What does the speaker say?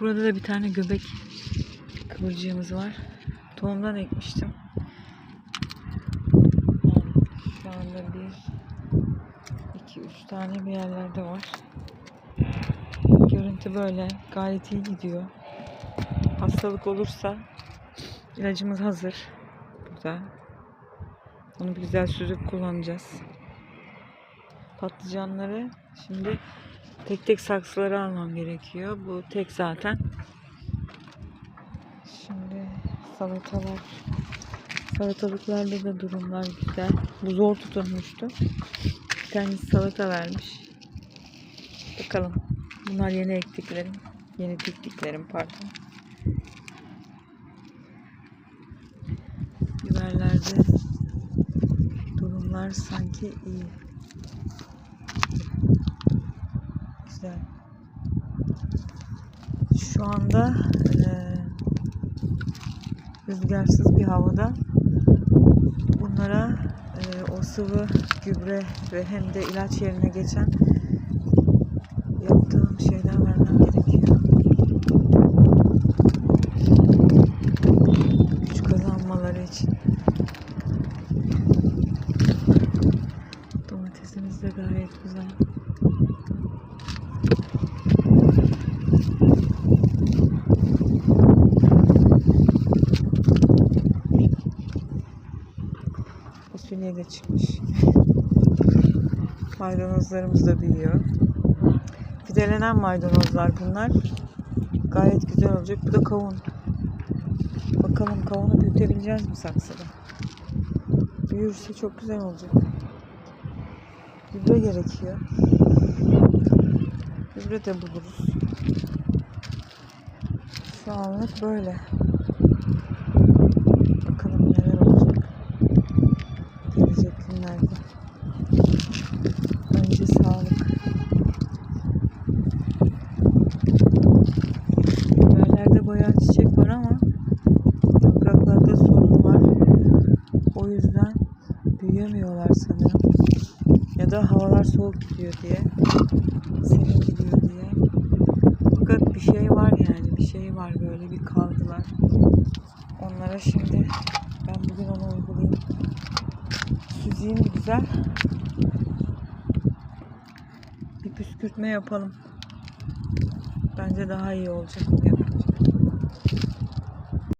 Burada da bir tane göbek kıvırcığımız var. Tohumdan ekmiştim. Şu anda bir, iki, üç tane bir yerlerde var. Görüntü böyle. Gayet iyi gidiyor. Hastalık olursa ilacımız hazır. Burada. Onu güzel süzüp kullanacağız. Patlıcanları şimdi tek tek saksılara almam gerekiyor. Bu tek zaten. Şimdi salatalar. Salatalıklarda da durumlar güzel. Bu zor tutulmuştu. Bir tanesi salata vermiş. Bakalım. Bunlar yeni ektiklerim. Yeni diktiklerim pardon. Biberlerde durumlar sanki iyi. Güzel. Şu anda eee, rüzgarsız bir havada bunlara eee, o sıvı gübre ve hem de ilaç yerine geçen yaptığım şeyden vermem gerekiyor. Güç kazanmaları için. Domatesimiz de gayet güzel. Fasulye de çıkmış. Maydanozlarımız da büyüyor. Fidelenen maydanozlar bunlar. Gayet güzel olacak. Bu da kavun. Bakalım kavunu büyütebileceğiz mi saksıda? Büyürse çok güzel olacak. Gübre gerekiyor. Gübre de buluruz. Şu anlık böyle. Bayağı çiçek var ama yapraklarda sorun var. O yüzden büyüyemiyorlar sanırım. Ya da havalar soğuk gidiyor diye. Serin gidiyor diye. Fakat bir şey var yani. Bir şey var böyle bir kaldılar. Onlara şimdi ben bugün onu uygulayayım. Süzeyim güzel. Bir püskürtme yapalım. Bence daha iyi olacak.